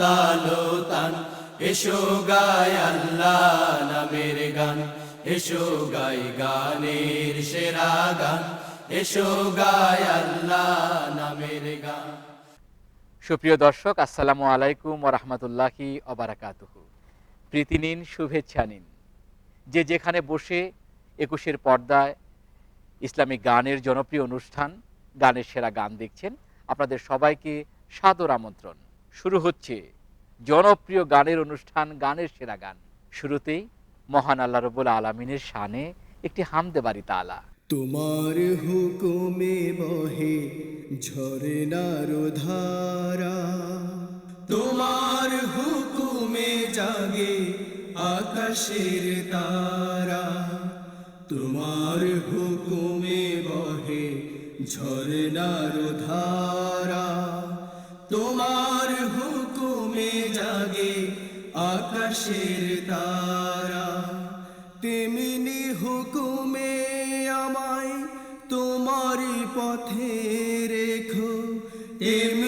উতালো তান এসো গায় আল্লাহ নামের গান। এসো গাই গানের সেরা গান। এসো গায় আল্লাহ নামের গান। সুপ্রিয় দর্শক, আসসালামু আলাইকুম রহমতুল্লাহি অবরাকাতুহু প্রীতি নিন, শুভেচ্ছা নিন। যে যেখানে বসে একুশের পর্দায় ইসলামিক গানের জনপ্রিয় অনুষ্ঠান, গানের সেরা গান দেখছেন, আপনাদের সবাইকে সাদর আমন্ত্রণ। শুরু হচ্ছে জনপ্রিয় গানের অনুষ্ঠান, গানের সেরা গান। শুরুতেই মহান আল্লাহ রবুল আলমিনের শানে একটি হামদে বাড়ি তালা। তোমার হুকুমে বহে ঝরনার ধারা। তোমার হুকুমে জাগে আকাশের তারা। তোমার হুকুমে বহে ঝরনার ধারা। আকাশের তারা। তেমনি হুকুমে আমায় তোমারই পথে রেখো। তেমনি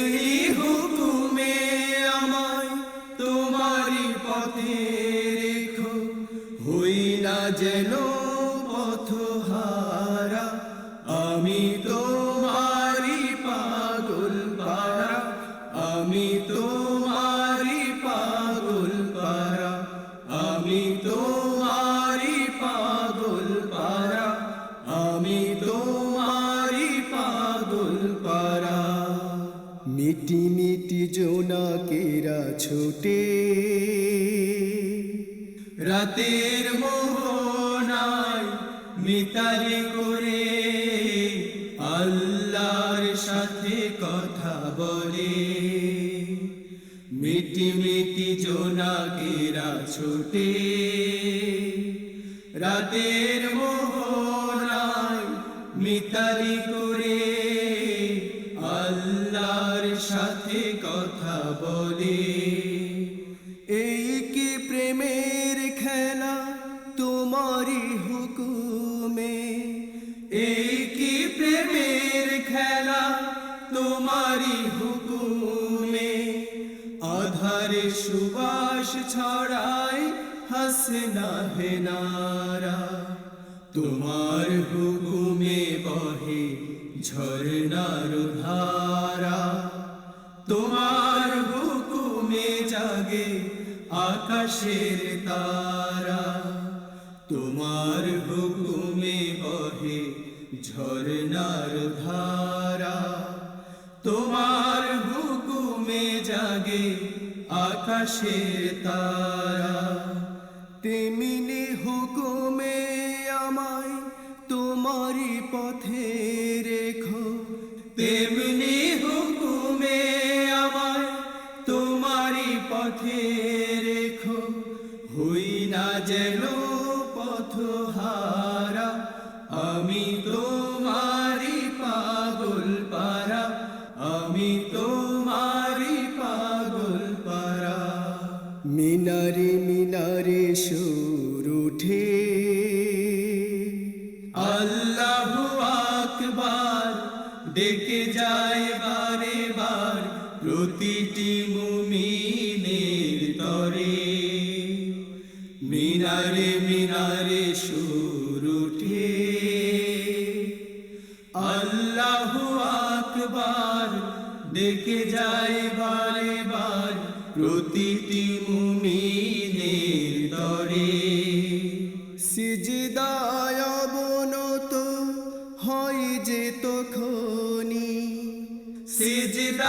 আমি তোমারি পাগল পারা আমি তোমারি পাগল পারা মিটি মিটি জোনাকেরা ছোটে, রাতের মোহনায় মিতালি করে জোনাকেরা ছোটে। রাতের মোহনায় মিতালি করে। আল্লাহর সাথে কথা বলে। এই কি প্রেমের খেলা তোমারই হুকুমে? এই কি প্রেমের খেলা তোমারই হুকুমে? আধারে সুবাস ছড়ায় হাসনা হেনারা তোমার হুকুমে বহে ঝরনার ধারা। তোমার হুকুমে জাগে আকাশের তারা। তোমার হুকুমে বহে ঝরনার ধারা। আকাশের তারা, তেমিনি হুকুমে আমায় তোমারই পথে রেখো। তেমনি হুকুমে আমায় তোমারই পথে রেখো। হই না যেন পথহারা, আমি তোমারই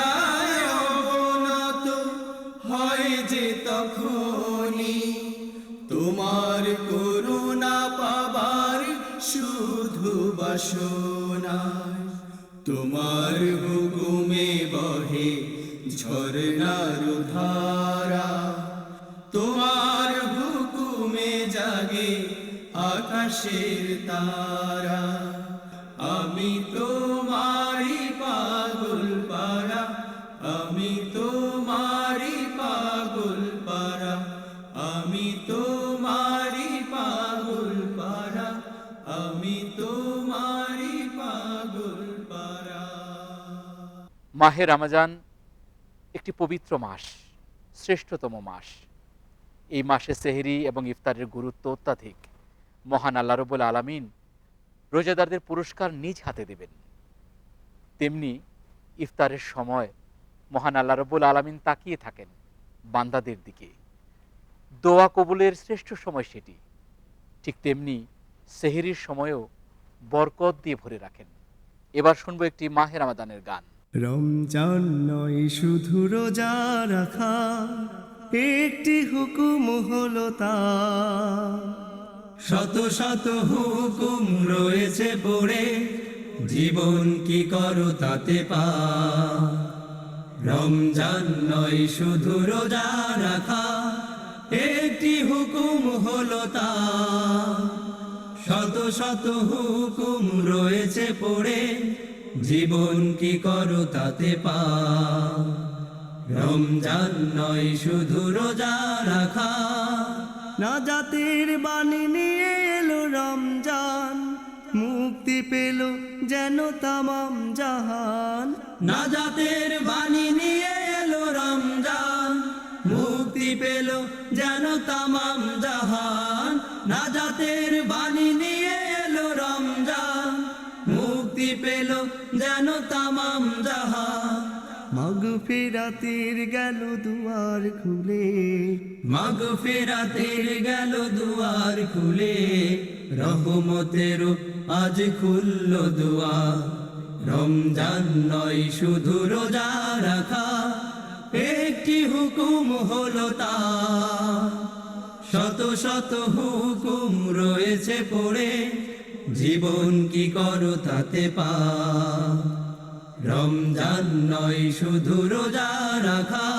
সিজদায় অবনত হয় যে তখনি তোমার করুণা পাবার শুধু বাসনায়। তোমার হুকুমে বহে ঝরনার ধারা। তোমার হুকুমে জাগে আকাশের তারা। মাহে রামাজান একটি পবিত্র মাস, শ্রেষ্ঠতম মাস। এই মাসে সেহরি এবং ইফতারের গুরুত্ব অত্যাধিক। মহান আল্লাহ রবুল আলমিন রোজাদারদের পুরস্কার নিজ হাতে দেবেন। তেমনি ইফতারের সময় মহান আল্লাহ রবুল আলমিন তাকিয়ে থাকেন বান্দাদের দিকে। দোয়া কবুলের শ্রেষ্ঠ সময় সেটি। ঠিক তেমনি সেহেরির সময়ও বরকত দিয়ে ভরে রাখেন। এবার শুনব একটি মাহের আমাদানের গান। রমজান নয়, শুধু রোজা রাখা। একটি হুকুম হলো তা শত শত হুকুম রয়েছে পড়ে। জীবন কি করো তাতে পা। রমজান নয়, শুধু রোজা রাখা। একটি হুকুম হলো তা শত শত হুকুম রয়েছে পড়ে। জীবন কি করো তাতে পা? রমজান নয় শুধু রোজা রাখা। না জাতির বাণী নিয়ে এলো রমজান মুক্তি পেল যেন তামাম জাহান। না জাতের বাণী নিয়ে এলো রমজান মুক্তি পেল যেন তামাম জাহান। না জাতের বাণী নিয়ে পেল যেন তামাম জাহান মাগ ফেরাতের গেল দুয়ার খুলে। মাগ ফেরাতের গেল দুয়ার খুলে। রহমতের আজ খুলল দুয়ার রমজান নয় শুধু রোজা রাখা। একটি হুকুম হলো তা। শত শত হুকুম রয়েছে পড়ে। জীবন কি করো তাতে পা? রমজান নয় শুধু রোজা রাখা।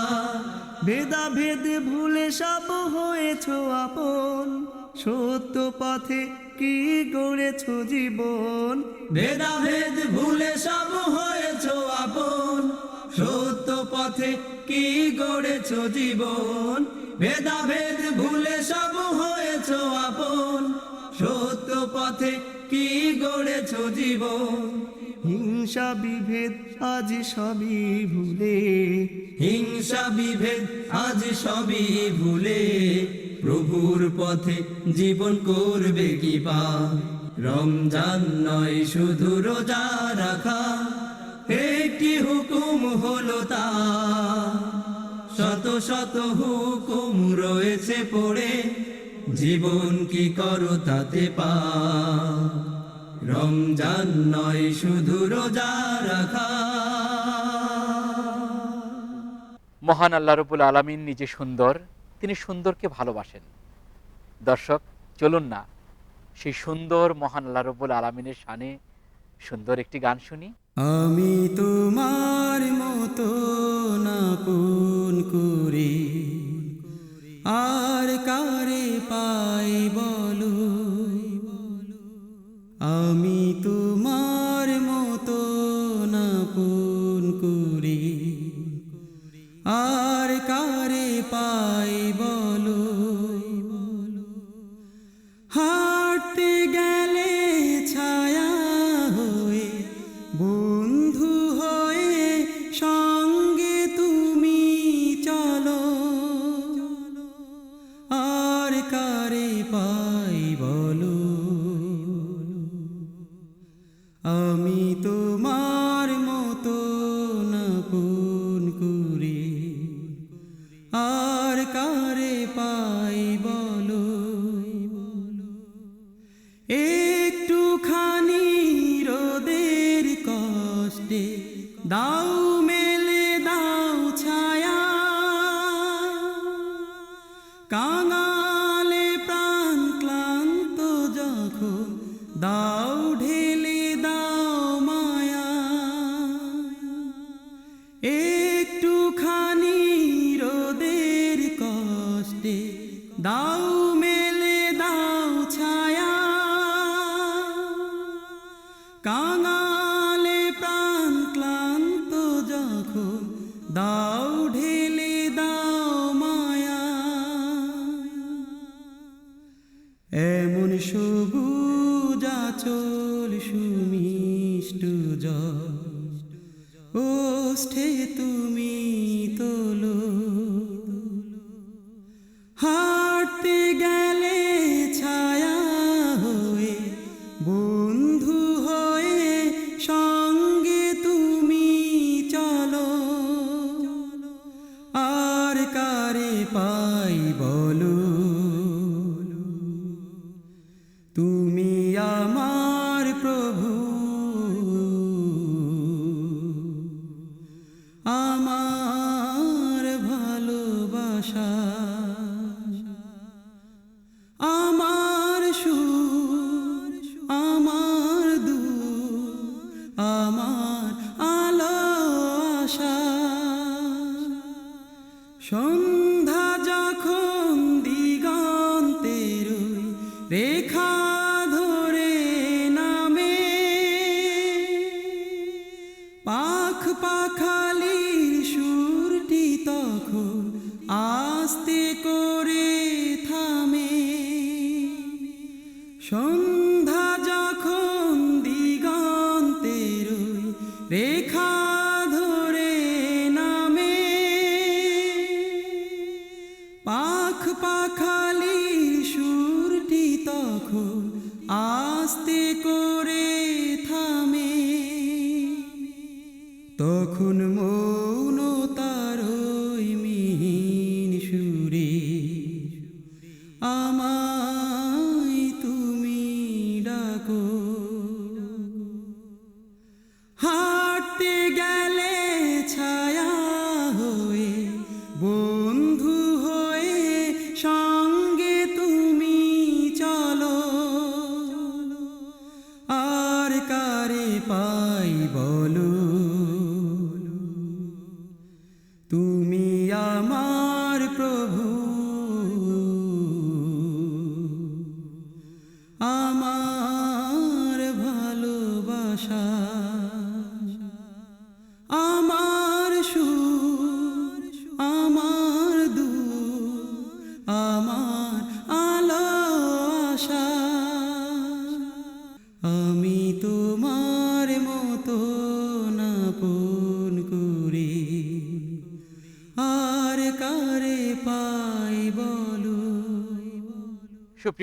ভেদা ভেদ ভুলে সব হয়েছ আপন। সত্য পথে কি গড়েছ জীবন? ভেদা ভেদ ভুলে সব হয়েছ আপন। সত্য পথে কি গড়েছ জীবন? ভেদা ভেদ ভুলে সব হয়েছ আপন। সত্য পথে কি গড়েছ জীবন। হিংসা বিভেদ আজ সবই ভুলে। হিংসা বিভেদ আজ সবই ভুলে। প্রভুর পথে জীবন করবে কি পা? রমজান নয় শুধু রোজা রাখা একটি হুকুম হলো তা। শত শত হুকুম রয়েছে পড়ে জীবন কি করো তাতে পা? রমজান নয় শুধু রোজা রাখা। মহান আল্লাহ রবুল আলমিন নিজে সুন্দর তিনি সুন্দরকে ভালোবাসেন। দর্শক চলুন না সেই সুন্দর মহান আল্লাহ রবুল আলমিনের শানে সুন্দর একটি গান শুনি। আমি তোমার মতো না পুন করি। আর কারে পাই বলো? আমি তোমার মতো না পুন করি। আর কারে পাই বলো? হাঁটতে পাখ পাখালির সুরটি তখন আস্তে করে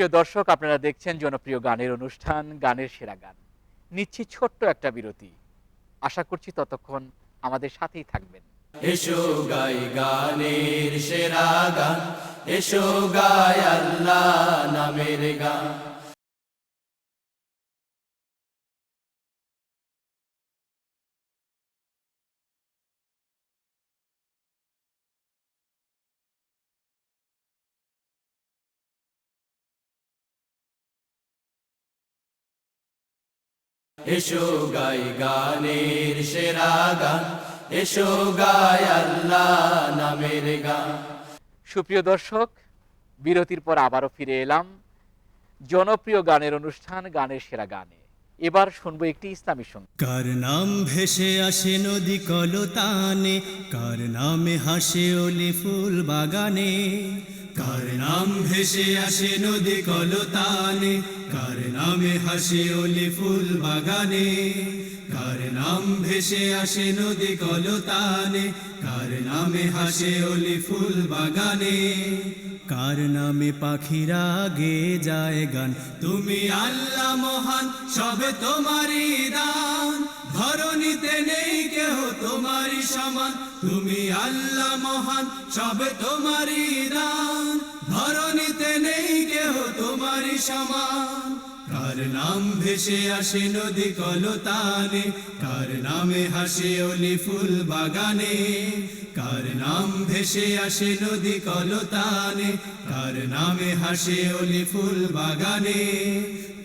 সুপ্রিয় দর্শক, আপনারা দেখছেন জনপ্রিয় গানের অনুষ্ঠান, গানের সেরা গান। নিচ্ছি ছোট্ট একটা বিরতি। আশা করছি ততক্ষণ আমাদের সাথেই থাকবেন। এসো গাই গানের সেরা গান, এসো গায় আল্লাহ নামের গান। এসো গাই গানের সেরা গান এসো গাই আল্লাহ নামের গান। সুপ্রিয় দর্শক বিরতির পর আবারও ফিরে এলাম জনপ্রিয় গানের অনুষ্ঠান গানের সেরা গানে। এবার শুনব একটি ইসলামী সংগীত। কার নাম ভেসে আসে নদী কলতানে কার নামে হাসে অলি ফুল বাগানে কার নাম ভেসে আসে নদী কলতানে? কার নামে হাসে অলি ফুল বাগানে? কার নাম ভেসে আসে নদী কলতানে? কার নামে হাসে অলি ফুল বাগানে? কার নামে পাখিরা গে যায় গান? তুমি আল্লাহ মহান, সবে তোমারই দান। ধরণীতে নেই কেহ সমান, তুমি আল্লাহ মহান, সবে তোমারই দান। ধরণীতে নেই কেহ তোমারই সমান। কার নাম ভেসে আসে নদী কলতানে, কার নামে হাসে অলি ফুল বাগানে। কার নাম ভেসে আসে নদী কলতানে, কার নামে হাসে অলি ফুল বাগানে।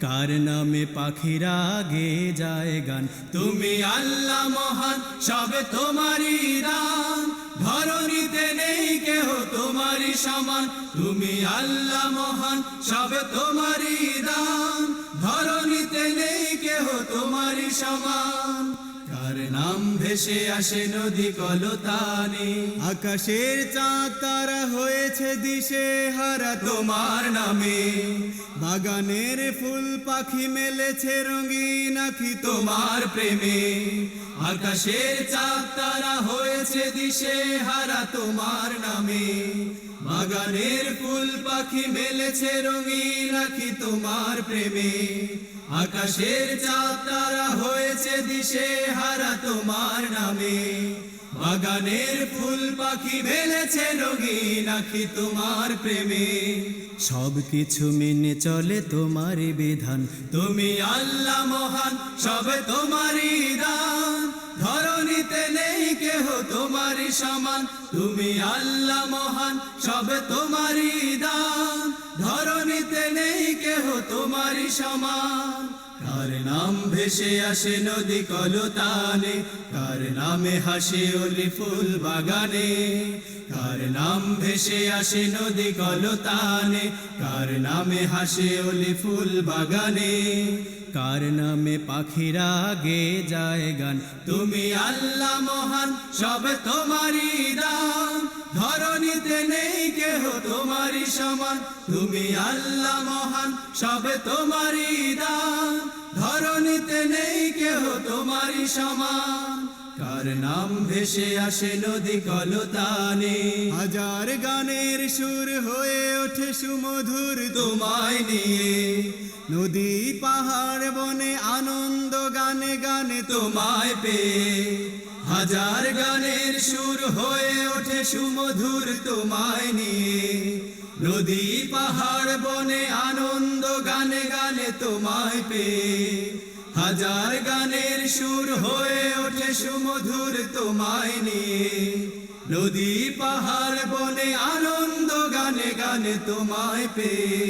কার নামে পাখিরা গে যায় গান? তুমি আল্লাহ মহান, সবে তোমারই দান। ধরণীতে নেই কেহ তোমারই সমান। তুমি আল্লাহ মহান, সবে তোমারই দান। ধরণীতে নেই কেহ তোমারই সমান। কার নাম ভেসে আসে নদী কলতানে। আকাশের চাঁদ তারা হয়েছে দিশে হারা তোমার নামে। বাগানের ফুল পাখি মেলেছে রঙিন আখি তোমার প্রেমে। আকাশের চাঁদ তারা হয়েছে দিশে হারা তোমার নামে। বাগানের ফুল পাখি মেলেছে রঙিন আখি তোমার প্রেমে। আকাশের চাঁদ তারা হয়েছে দিশে হারা তোমার নামে। বাগানের ফুল পাখি মেলেছে রোগী নাকি তোমার প্রেমে। সব কিছু মেনে চলে তোমারই বিধান। তুমি আল্লাহ মহান, সব তোমারই দান। ধরণীতে নেই কেহ তোমারই সমান। তুমি আল্লাহ মহান, সব তোমারই দান। ধরণীতে নেই কেহ তোমারই সমান। কার নাম ভেসে আসে নদী কলতানে, কার নামে হাসে অলি ফুল বাগানে। কার নাম ভেসে আসে নদী কলতানে, কার নামে হাসে অলি ফুল বাগানে। কার নামে পাখিরা গে যায় গান। তুমি আল্লাহ মহান, সব তোমারই দান ধরণীতে নেই কেহ তোমারই সমান। তুমি আল্লাহ মহান, সব তোমারই দান ধরণীতে নেই কেহ তোমারই সমান। কার নাম ভেসে আসে নদী কলতানে। হাজার গানের সুর হয়ে ওঠে সুমধুর তোমায় নিয়ে। নদী পাহাড় বনে আনন্দ গানে গানে তোমায় পেয়ে হাজার গানের সুর হয়ে ওঠে সুমধুর তোমায় নিয়ে। নদী পাহাড় বনে আনন্দ গানে গানে তোমায় পেয়ে হাজার গানের সুর হয়ে ওঠে সুমধুর তোমায় নিয়ে। নদী পাহাড় বনে আনন্দ গানে গানে তোমায় পেয়ে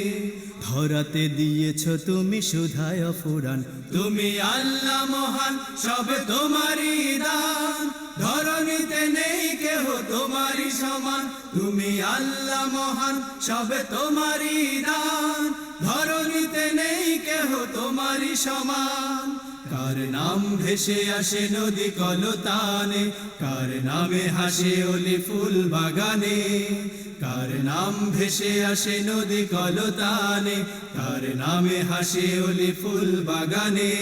ধরাতে দিয়েছ তুমি সুধায় ফুরান। তুমি আল্লাহ মহান, সব তোমারই দান। ধরণীতে নেই কেহ তোমারই সমান। তুমি আল্লাহ মহান, সব তোমারই দান। ধরণীতে নেই কেহ তোমারই সমান। কার নাম ভেসে আসে নদী কলতানে, কার নামে হাসে অলি ফুল বাগানে, কার নাম ভেসে আসে নদী কলতানে, কার নামে হাসে ওলি ফুল বাগানে,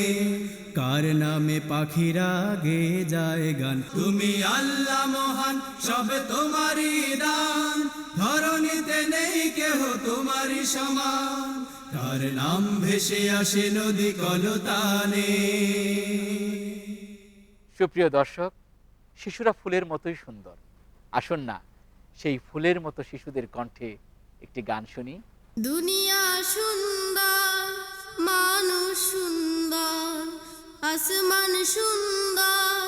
কার নামে পাখিরা গে যায় গান। তুমি আল্লাহ মহান, সব তোমারই দান, ধরণীতে নেই কেহ তোমারই সমান। কার নাম ভেসে আসে নদী কলতানে। সুপ্রিয় দর্শক শিশুরা ফুলের মতোই সুন্দর। আসুন না সেই ফুলের মতো শিশুদের কণ্ঠে একটি গান শুনি। দুনিয়া সুন্দর মানুষ সুন্দর আসমান সুন্দর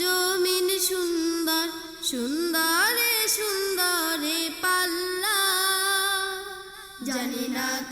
জমিন সুন্দর সুন্দরে সুন্দরে পাল্লা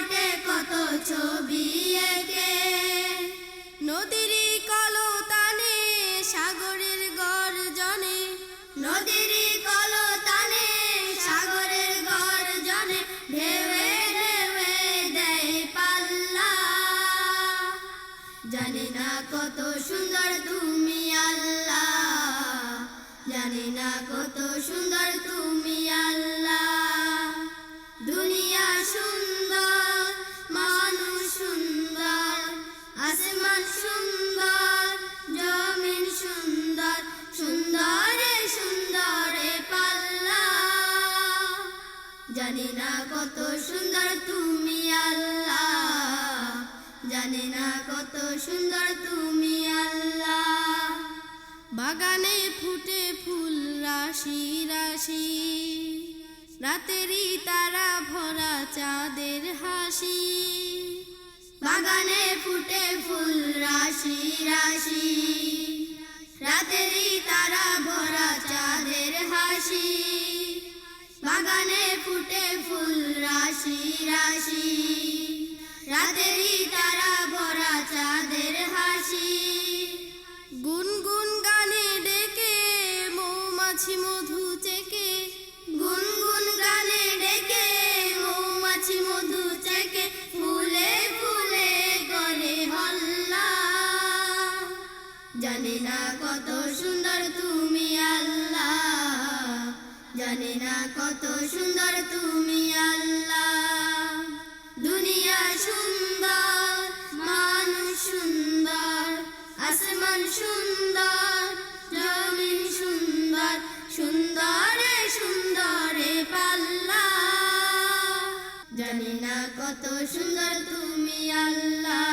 পটে কত ছবি একে। নদীর কলতানে, সাগরের গর্জনে। নদীর কলতানে, সাগরের গর্জনে ঢেউে ঢেউে দেয় পাল্লা। জানি না কত সুন্দর তুমি আল্লাহ, জানি না কত সুন্দর তুমি সুন্দর তুমি আল্লাহ। বাগানে ফুটে ফুল, রাশি রাশি। রাতেরই তারা ভরা চাঁদের হাসি। বাগানে ফুটে ফুল, রাশি রাশি। রাতেরই তারা ভরা চাঁদের হাসি। বাগানে ফুটে ফুল, রাশি রাশি। রাতেরই তারা তুমি সুন্দর, মানুষ সুন্দর সুন্দর সুন্দর জানি না কত সুন্দর তুমি আল্লাহ।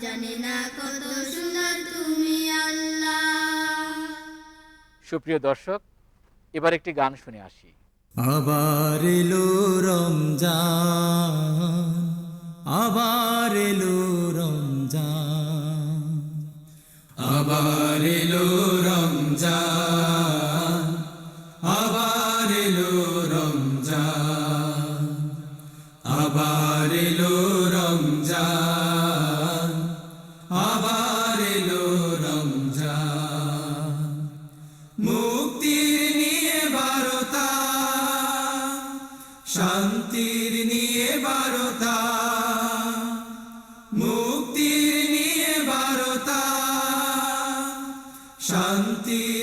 জানি না কত সুন্দর তুমি আল্লাহ। সুপ্রিয় দর্শক, এবার একটি গান শুনে আসি। আবার এলো রমজান আবার এলো রমজান আবার এলো রমজান। শান্তির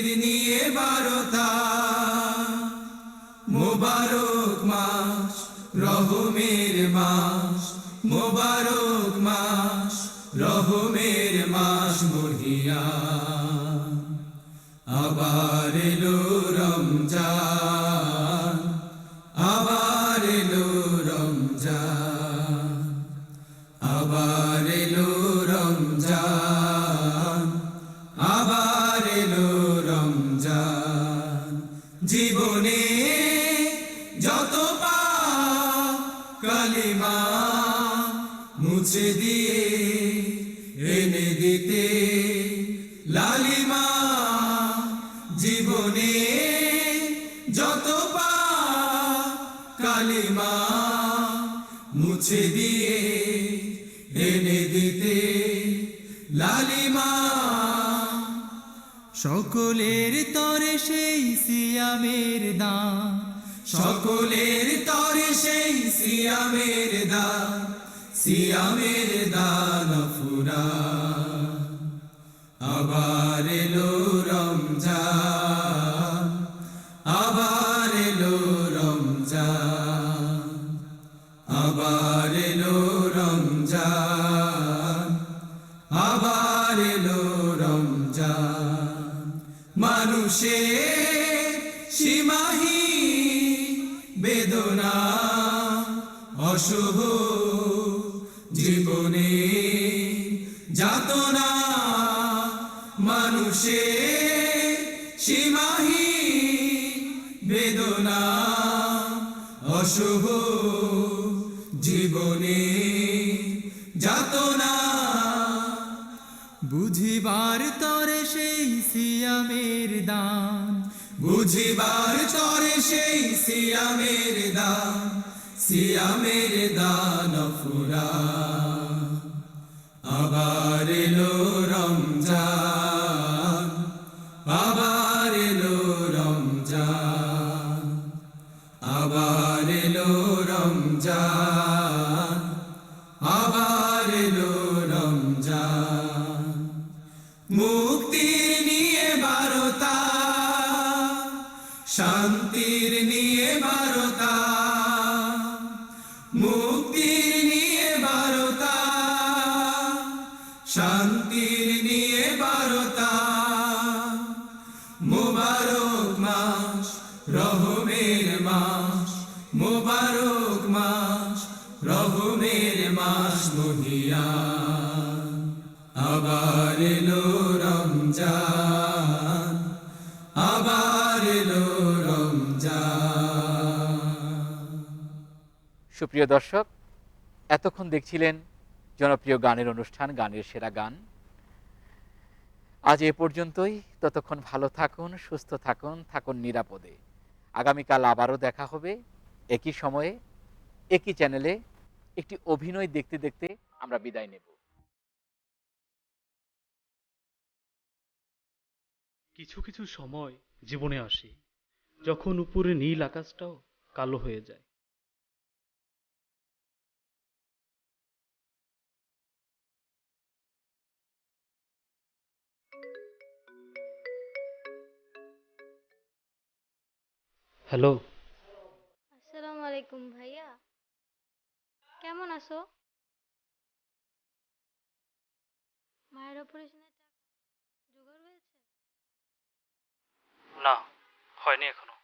মুছে দিয়ে এনে দিতে লালিমা সকলের তরে সেই সিয়ামের দান সকলের তরে সেই সিয়ামের দান সিয়ামের দান ফুরা আবার এলো মানুষের সীমাহি বেদনা, অশুভ জীবনে যাতনা। বুঝিবার তরে সেই সিয়ামের দান, বুঝিবার তরে সেই সিয়ামের দান সিয়ামের দান ফুরা আবার এলো মুক্তির নিয়ে বারতা শান্তির সুপ্রিয় দর্শক, এতক্ষণ দেখছিলেন জনপ্রিয় গানের অনুষ্ঠান, গানের সেরা গান। আজ এ পর্যন্তই। ততক্ষণ ভালো থাকুন, সুস্থ থাকুন থাকুন নিরাপদে। আগামীকাল আবারও দেখা হবে একই সময়ে, একই চ্যানেলে একটি অভিনয় দেখতে দেখতে আমরা বিদায় নেব। কিছু কিছু সময় জীবনে আসে, যখন উপরে নীল আকাশটাও কালো হয়ে যায়। হ্যালো। আসসালামু আলাইকুম ভাইয়া। কেমন আছো? মায়ের অপারেশনের টাকা জোগাড় হয়েছে? না হয়নি এখনও।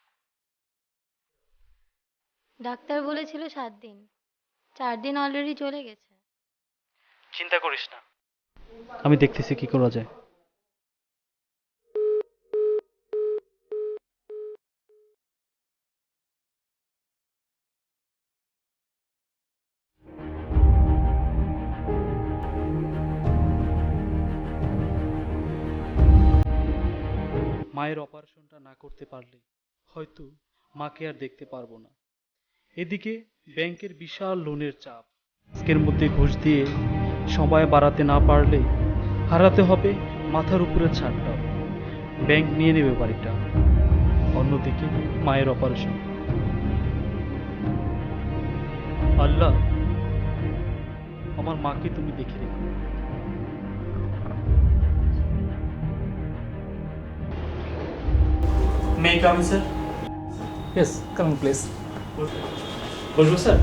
ডাক্তার বলেছিল সাত দিন। চার দিন অলরেডি চলে গেছে। চিন্তা করিস না। আমি দেখতেছি কি করা যায়। মায়ের অপারেশনটা না করতে পারলে হয়তো মাকে আর দেখতে পারব না। এদিকে ব্যাংকের বিশাল লোনের চাপ। আজকের মধ্যে ঘুষ দিয়ে সময় বাড়াতে না পারলে হারাতে হবে মাথার উপরে ছাড়টা। ব্যাংক নিয়ে নেবে বাড়িটা। অন্যদিকে মায়ের অপারেশন। আল্লাহ, আমার মাকে তুমি দেখে রেখো। May I come in, sir? Yes Come in, please. বসবো স্যার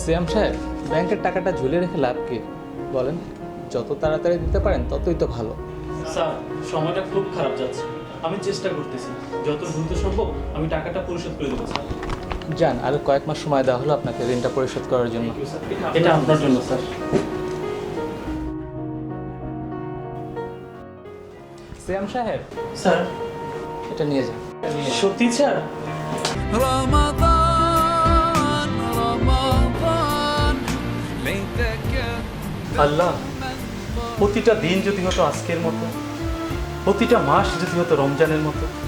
সিয়াম সাহেব ব্যাংকের টাকাটা ঝুলে রেখে লাভ কি? বলেন যত তাড়াতাড়ি দিতে পারেন ততই তো ভালো। স্যার সময়টা খুব খারাপ যাচ্ছে। আমি চেষ্টা করতেছি। যত দ্রুত সম্ভব আমি টাকাটা পরিশোধ করে দেবো স্যার। যান আরও কয়েক মাস সময় দেওয়া হলো আপনাকে ঋণটা পরিশোধ করার জন্য। এটা আপনার জন্য স্যার। শ্যাম সাহেব? স্যার। এটা নিয়ে যান। সত্যি স্যার? রমাদান রমাদান আল্লাহ প্রতিটা দিন যদি হতো আজকের মতো প্রতিটা মাস যদি হতো রমজানের মতো